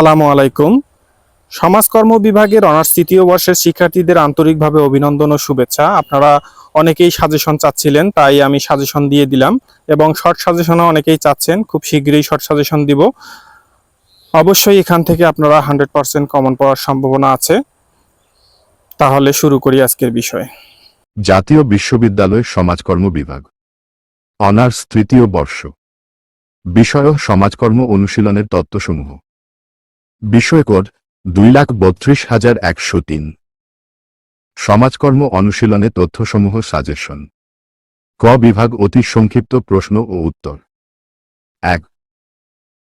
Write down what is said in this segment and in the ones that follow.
আসসালামু আলাইকুম। সমাজকর্ম বিভাগের অনার্স তৃতীয় বর্ষের শিক্ষার্থীদের আন্তরিকভাবে অভিনন্দন ও শুভেচ্ছা। আপনারা অনেকেই সাজেশন চাচ্ছিলেন, তাই আমি সাজেশন দিয়ে দিলাম এবং শর্ট সাজেশনও অনেকেই চাচ্ছেন। খুব শীঘ্রই শর্ট সাজেশন দিব। অবশ্যই এখান থেকে আপনারা হান্ড্রেড পার্সেন্ট কমন পাওয়ার সম্ভাবনা আছে। তাহলে শুরু করি আজকের বিষয়। জাতীয় বিশ্ববিদ্যালয় সমাজকর্ম বিভাগ। অনার্স তৃতীয় বর্ষ। বিষয় সমাজকর্ম অনুশীলনের তত্ত্বসমূহ। বিষয়কোড দুই লাখ বত্রিশ হাজার একশো তিন। সমাজকর্ম অনুশীলনে তথ্যসমূহ সাজেশন। ক বিভাগ অতি সংক্ষিপ্ত প্রশ্ন ও উত্তর। এক।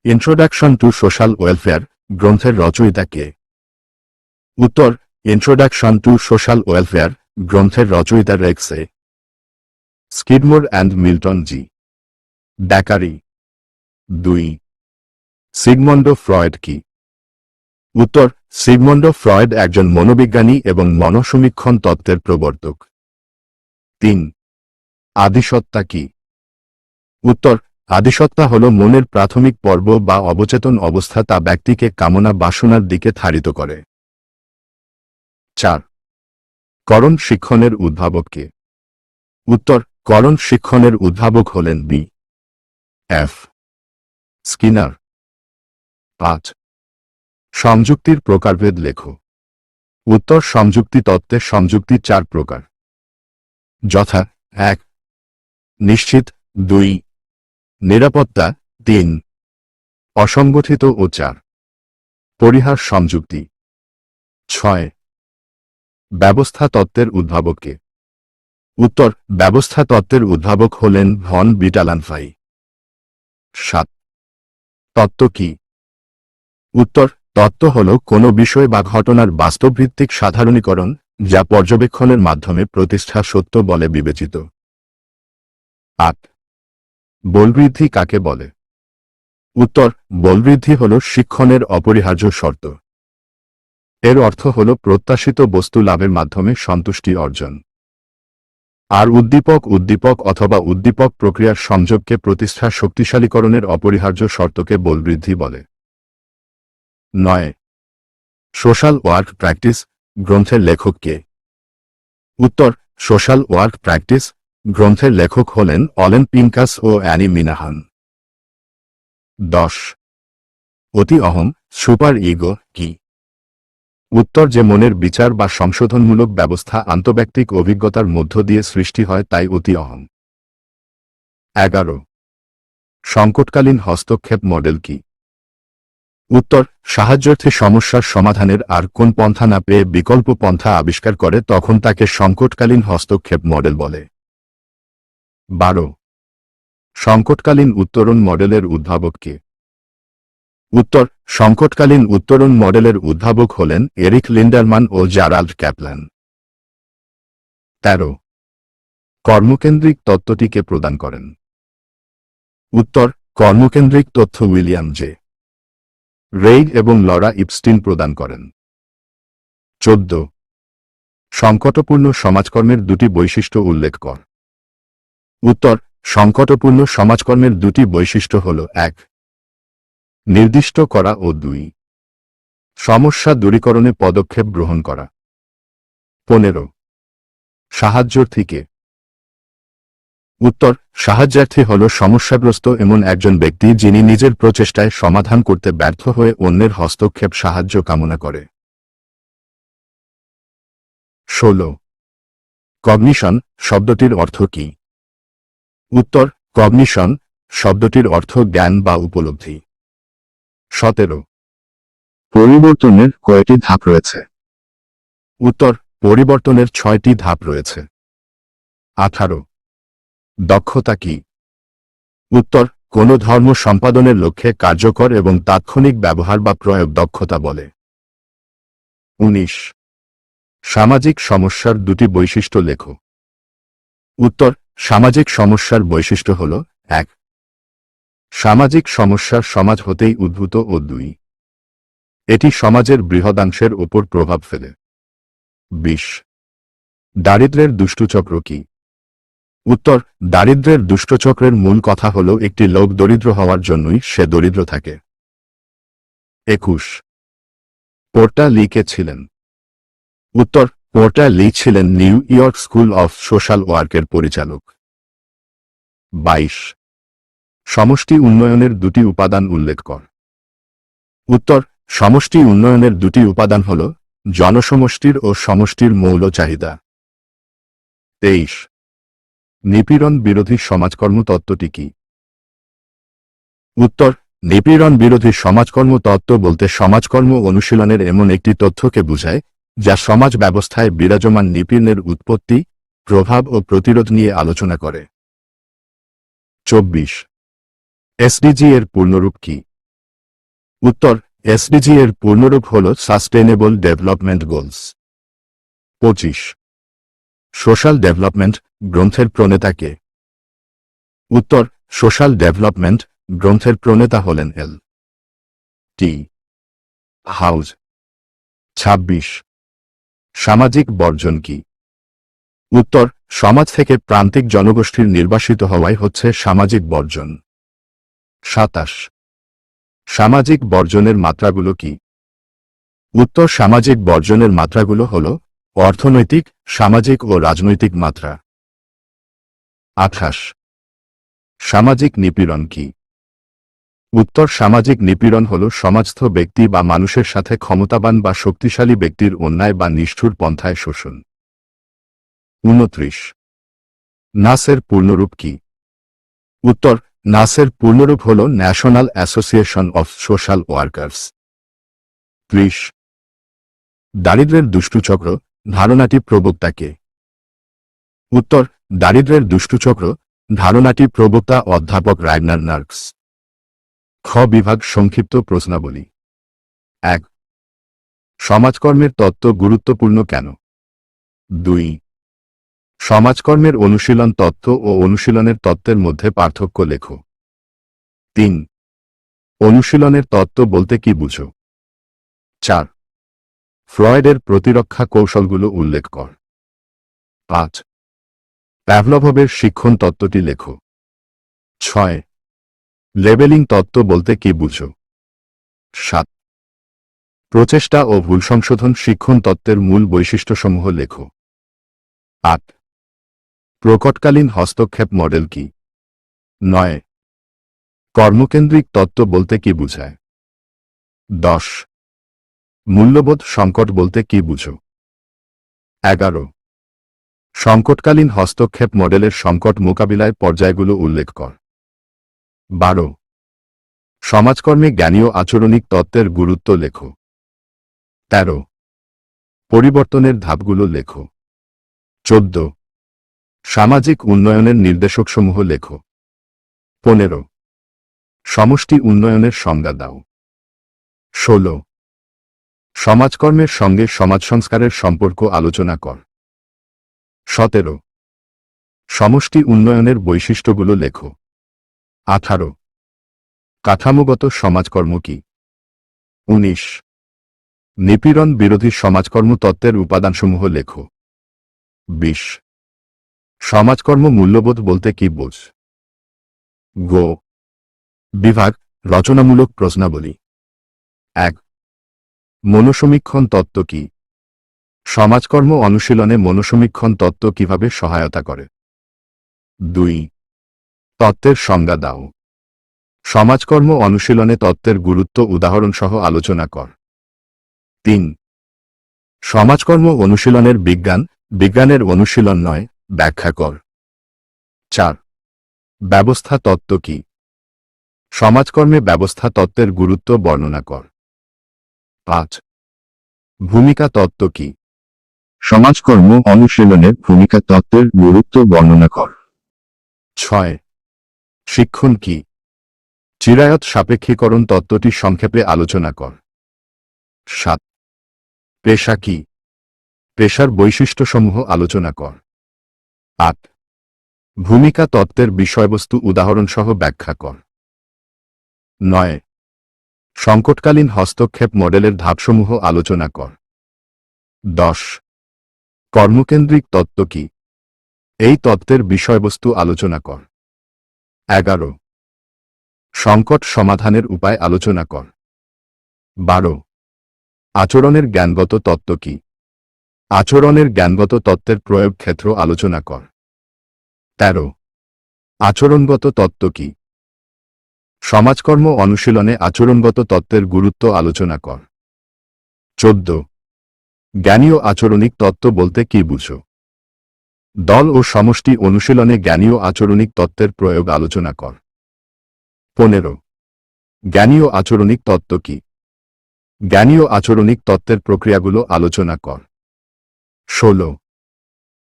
ইন্ট্রোডাকশন টু সোশ্যাল ওয়েলফেয়ার গ্রন্থের রচয়িতা কে? উত্তর ইন্ট্রোডাকশন টু সোশ্যাল ওয়েলফেয়ার গ্রন্থের রচয়িতা রেক্সে স্কিডমোর অ্যান্ড মিল্টন জি ড্যাকারি দুই। সিগমন্ড ফ্রয়েড কি? উত্তর, সিগমন্ড ফ্রয়েড একজন মনোবিজ্ঞানী এবং মনসমীক্ষণ তত্ত্বের প্রবর্তক। তিন, আদিসত্তা কি? উত্তর, আদিসত্তা হল মনের প্রাথমিক পর্ব বা অবচেতন অবস্থা তা ব্যক্তিকে কামনা বাসনার দিকে ধারিত করে। চার, করণ শিক্ষণের উদ্ভাবক কে? উত্তর, করণ শিক্ষণের উদ্ভাবক হলেন বি, এফ, স্কিনার। পাঁচ সংযুক্তির প্রকারভেদ লেখ। উত্তর সংযুক্তি তত্ত্বের সংযুক্তি চার প্রকার। যথা, এক। নিশ্চিত, দুই। নিরাপত্তা, তিন। অসংগঠিত ও চার। পরিহার সংযুক্তি। ছয়। ব্যবস্থা তত্ত্বের উদ্ভাবককে। উত্তর, ব্যবস্থা তত্ত্বের উদ্ভাবক হলেন ভন বিটালানফাই। সাত। তত্ত্ব কি? উত্তর তত্ত্ব হল কোনো বিষয় বা ঘটনার বাস্তবভিত্তিক সাধারণীকরণ যা পর্যবেক্ষণের মাধ্যমে প্রতিষ্ঠা সত্য বলে বিবেচিত। আট। বলবৃদ্ধি কাকে বলে? উত্তর, বলবৃদ্ধি হল শিক্ষণের অপরিহার্য শর্ত। এর অর্থ হল প্রত্যাশিত বস্তু লাভের মাধ্যমে সন্তুষ্টি অর্জন। আর উদ্দীপক উদ্দীপক অথবা উদ্দীপক প্রক্রিয়ার সংযোগকে প্রতিষ্ঠা শক্তিশালীকরণের অপরিহার্য শর্তকে বলবৃদ্ধি বলে। নয়। সোশ্যাল ওয়ার্ক প্র্যাকটিস গ্রন্থের লেখক কে? উত্তর, সোশ্যাল ওয়ার্ক প্র্যাকটিস গ্রন্থের লেখক হলেন অলেন পিঙ্কাস ও অ্যানি মিনাহান। দশ। অতি অহম, সুপার ইগো কি? উত্তর যে মনের বিচার বা সংশোধনমূলক ব্যবস্থা আন্তব্যক্তিক অভিজ্ঞতার মধ্য দিয়ে সৃষ্টি হয় তাই অতি অহম। এগারো। সংকটকালীন হস্তক্ষেপ মডেল কি? উত্তর, সাহায্যার্থে সমস্যার সমাধানের আর কোন পন্থা না পেয়ে বিকল্প পন্থা আবিষ্কার করে তখন তাকে সংকটকালীন হস্তক্ষেপ মডেল বলে। বারো। সংকটকালীন উত্তরণ মডেলের উদ্ভাবক কে? উত্তর, সংকটকালীন উত্তরণ মডেলের উদ্ভাবক হলেন এরিক লিন্ডারমান ও জারাল্ড ক্যাপল্যান তেরো। কর্মকেন্দ্রিক তত্ত্বটিকে প্রদান করেন। উত্তর, কর্মকেন্দ্রিক তথ্য উইলিয়াম জে। রেইগ এবং লরা ইপস্টিন প্রদান করেন। চোদ্দ। সংকটপূর্ণ সমাজকর্মের দুটি বৈশিষ্ট্য উল্লেখ কর। উত্তর, সংকটপূর্ণ সমাজকর্মের দুটি বৈশিষ্ট্য হল, এক, নির্দিষ্ট করা ও দুই, সমস্যা দূরীকরণে পদক্ষেপ গ্রহণ করা। পনেরো সাহায্যার্থীকে উত্তর, সাহায্যার্থী হল সমস্যাগ্রস্ত এমন একজন ব্যক্তি যিনি নিজের প্রচেষ্টায় সমাধান করতে ব্যর্থ হয়ে অন্যের হস্তক্ষেপ সাহায্য কামনা করে। ষোলো। কগনিশন শব্দটির অর্থ কি? উত্তর, কগনিশন শব্দটির অর্থ জ্ঞান বা উপলব্ধি। সতেরো। পরিবর্তনের কয়টি ধাপ রয়েছে? উত্তর, পরিবর্তনের ছয়টি ধাপ রয়েছে। আঠারো। দক্ষতা কি? উত্তর, কোন ধর্ম সম্পাদনের লক্ষ্যে কার্যকর এবং তাৎক্ষণিক ব্যবহার বা প্রয়োগ দক্ষতা বলে। উনিশ। সামাজিক সমস্যার দুটি বৈশিষ্ট্য লেখ। উত্তর, সামাজিক সমস্যার বৈশিষ্ট্য হল, এক। সামাজিক সমস্যার সমাজ হতেই উদ্ভূত ও দুই। এটি সমাজের বৃহদাংশের ওপর প্রভাব ফেলে। বিশ। দারিদ্রের দুষ্টুচক্র কি? উত্তর, দারিদ্রের দুষ্টচক্রের মূল কথা হল একটি লোক দরিদ্র হওয়ার জন্যই সে দরিদ্র থাকে। একুশ, পোর্টা লি কে ছিলেন? উত্তর, পোর্টা লি ছিলেন New York school of social ওয়ার্কের পরিচালক। বাইশ, সমষ্টি উন্নয়নের দুটি উপাদান উল্লেখ কর। উত্তর, সমষ্টি উন্নয়নের দুটি উপাদান হল জনসমষ্টির ও সমষ্টির মৌল চাহিদা। তেইশ নিপীড়ন বিরোধী সমাজকর্ম তত্ত্বটি কি? উত্তর, নিপীড়ন বিরোধী সমাজকর্ম তত্ত্ব বলতে সমাজকর্ম অনুশীলনের এমন একটি তথ্যকে বোঝায়, যা সমাজ ব্যবস্থায় বিরাজমান নিপীড়নের উৎপত্তি, প্রভাব ও প্রতিরোধ নিয়ে আলোচনা করে। চব্বিশ। এসডিজি এর পূর্ণরূপ কি? উত্তর, এসডিজি এর পূর্ণরূপ হল সাস্টেনেবল ডেভেলপমেন্ট গোলস পঁচিশ। সোশ্যাল ডেভেলপমেন্ট গ্রন্থের প্রণেতা কে? উত্তর, সোশ্যাল ডেভেলপমেন্ট গ্রন্থের প্রণেতা হলেন এল. টি. হাউজ. ২৬ সামাজিক বর্জন কি? উত্তর, সমাজ থেকে প্রান্তিক জনগোষ্ঠীর নির্বাসিত হওয়াই হচ্ছে সামাজিক বর্জন। সাতাশ. সামাজিক বর্জনের মাত্রাগুলো কি? উত্তর, সামাজিক বর্জনের মাত্রাগুলো হল অর্থনৈতিক, সামাজিক ও রাজনৈতিক মাত্রা। আঠাশ। সামাজিক নিপীড়ন কি? উত্তর, সামাজিক নিপীড়ন হল সমাজস্থ ব্যক্তি বা মানুষের সাথে ক্ষমতাবান বা শক্তিশালী ব্যক্তির অন্যায় বা নিষ্ঠুর পন্থায় শোষণ। উনত্রিশ। নাসের পূর্ণরূপ কি? উত্তর, নাসের পূর্ণরূপ হল national association of social workers ত্রিশ। দারিদ্রের দুষ্টুচক্র ধারণাটি প্রবক্তাকে। উত্তর, দারিদ্রের দুষ্টুচক্র, ধারণাটি প্রবক্তা অধ্যাপক রাইগনার নার্কস। খ বিভাগ সংক্ষিপ্ত প্রশ্নাবলী। এক, সমাজকর্মের তত্ত্ব গুরুত্বপূর্ণ কেন? দুই, সমাজকর্মের অনুশীলন তত্ত্ব ও অনুশীলনের তত্ত্বের মধ্যে পার্থক্য লেখো। তিন, অনুশীলনের তত্ত্ব বলতে কি বুঝো? চার ফ্রয়েডের প্রতিরক্ষা কৌশলগুলো উল্লেখ কর। পাঁচ। প্যাভলভবের শিক্ষণ তত্ত্বটি লেখো। ছয়। লেবেলিং তত্ত্ব বলতে কি বুঝো? সাত। প্রচেষ্টা ও ভুল সংশোধন শিক্ষণ তত্ত্বের মূল বৈশিষ্ট্যসমূহ লেখো। আট। প্রকটকালীন হস্তক্ষেপ মডেল কি? নয়। কর্মকেন্দ্রিক তত্ত্ব বলতে কি বুঝায়? দশ। মূল্যবোধ সংকট বলতে কি বুঝো? এগারো। সংকটকালীন হস্তক্ষেপ মডেলের সংকট মোকাবিলায় পর্যায়গুলো উল্লেখ কর। বারো। সমাজকর্মে জ্ঞানীয় আচরণিক তত্ত্বের গুরুত্ব লেখো। তেরো। পরিবর্তনের ধাপগুলো লেখো। চোদ্দ। সামাজিক উন্নয়নের নির্দেশকসমূহ লেখো। পনেরো। সমষ্টি উন্নয়নের সংজ্ঞা দাও। ষোলো। সমাজকর্মের সঙ্গে সমাজ সংস্কারের সম্পর্ক আলোচনা কর। সতেরো। সমষ্টি উন্নয়নের বৈশিষ্ট্যগুলো লেখো। আঠারো। কাঠামোগত সমাজকর্ম কি? উনিশ। নিপীড়ন বিরোধী সমাজকর্ম তত্ত্বের উপাদানসমূহ লেখো। বিশ। সমাজকর্ম মূল্যবোধ বলতে কি বোঝ? গো। বিভাগ, রচনামূলক প্রশ্নাবলী। এক। মনোসমীক্ষণ তত্ত্ব কি? সমাজকর্ম অনুশীলনে মনোসমীক্ষণ তত্ত্ব কীভাবে সহায়তা করে? দুই, তত্ত্বের সংজ্ঞা দাও। সমাজকর্ম অনুশীলনে তত্ত্বের গুরুত্ব উদাহরণসহ আলোচনা কর। তিন, সমাজকর্ম অনুশীলনের বিজ্ঞান, বিজ্ঞানের অনুশীলন নয়, ব্যাখ্যা কর। চার, ব্যবস্থা তত্ত্ব কি? সমাজকর্মে ব্যবস্থা তত্ত্বের গুরুত্ব বর্ণনা কর। পাঁচ ভূমিকা তত্ত্ব কি? সমাজকর্ম অনুশীলনের ভূমিকা তত্ত্বের গুরুত্ব বর্ণনা কর। ছয়। শিক্ষণ কি? চিরায়ত সাপেক্ষীকরণ তত্ত্বটি সংক্ষেপে আলোচনা কর। সাত। পেশা কি? পেশার বৈশিষ্ট্যসমূহ আলোচনা কর। আট। ভূমিকা তত্ত্বের বিষয়বস্তু উদাহরণসহ ব্যাখ্যা কর। নয়। সংকটকালীন হস্তক্ষেপ মডেলের ধাপসমূহ আলোচনা কর। দশ। কর্মকেন্দ্রিক তত্ত্ব কি? এই তত্ত্বের বিষয়বস্তু আলোচনা কর। এগারো। সংকট সমাধানের উপায় আলোচনা কর। বারো। আচরণের জ্ঞানগত তত্ত্ব কি? আচরণের জ্ঞানগত তত্ত্বের প্রয়োগ ক্ষেত্র আলোচনা কর। তেরো। আচরণগত তত্ত্ব কি? সমাজকর্ম অনুশীলনে আচরণগত তত্ত্বের গুরুত্ব আলোচনা কর। চোদ্দ। জ্ঞানীয় আচরণিক তত্ত্ব বলতে কি বুঝো? দল ও সমষ্টি অনুশীলনে জ্ঞানীয় আচরণিক তত্ত্বের প্রয়োগ আলোচনা কর। পনেরো। জ্ঞানীয় আচরণিক তত্ত্ব কি? জ্ঞানীয় আচরণিক তত্ত্বের প্রক্রিয়াগুলো আলোচনা কর। ষোলো।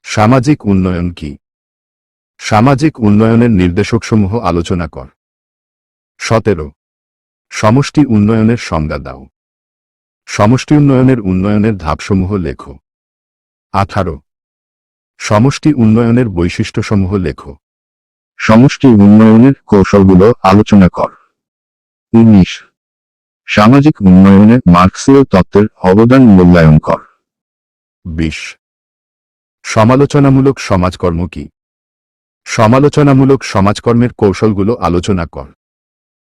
সামাজিক উন্নয়ন কি? সামাজিক উন্নয়নের নির্দেশকসমূহ আলোচনা কর। সতেরো। সমষ্টি উন্নয়নের সংজ্ঞা দাও। সমষ্টি উন্নয়নের উন্নয়নের ধাপসমূহ লেখো। আঠারো। সমষ্টি উন্নয়নের বৈশিষ্ট্যসমূহ লেখো। সমষ্টি উন্নয়নের কৌশলগুলো আলোচনা কর। উনিশ। সামাজিক উন্নয়নে মার্কসীয় তত্ত্বের অবদান মূল্যায়ন কর। বিশ। সমালোচনামূলক সমাজকর্ম কি? সমালোচনামূলক সমাজকর্মের কৌশলগুলো আলোচনা কর।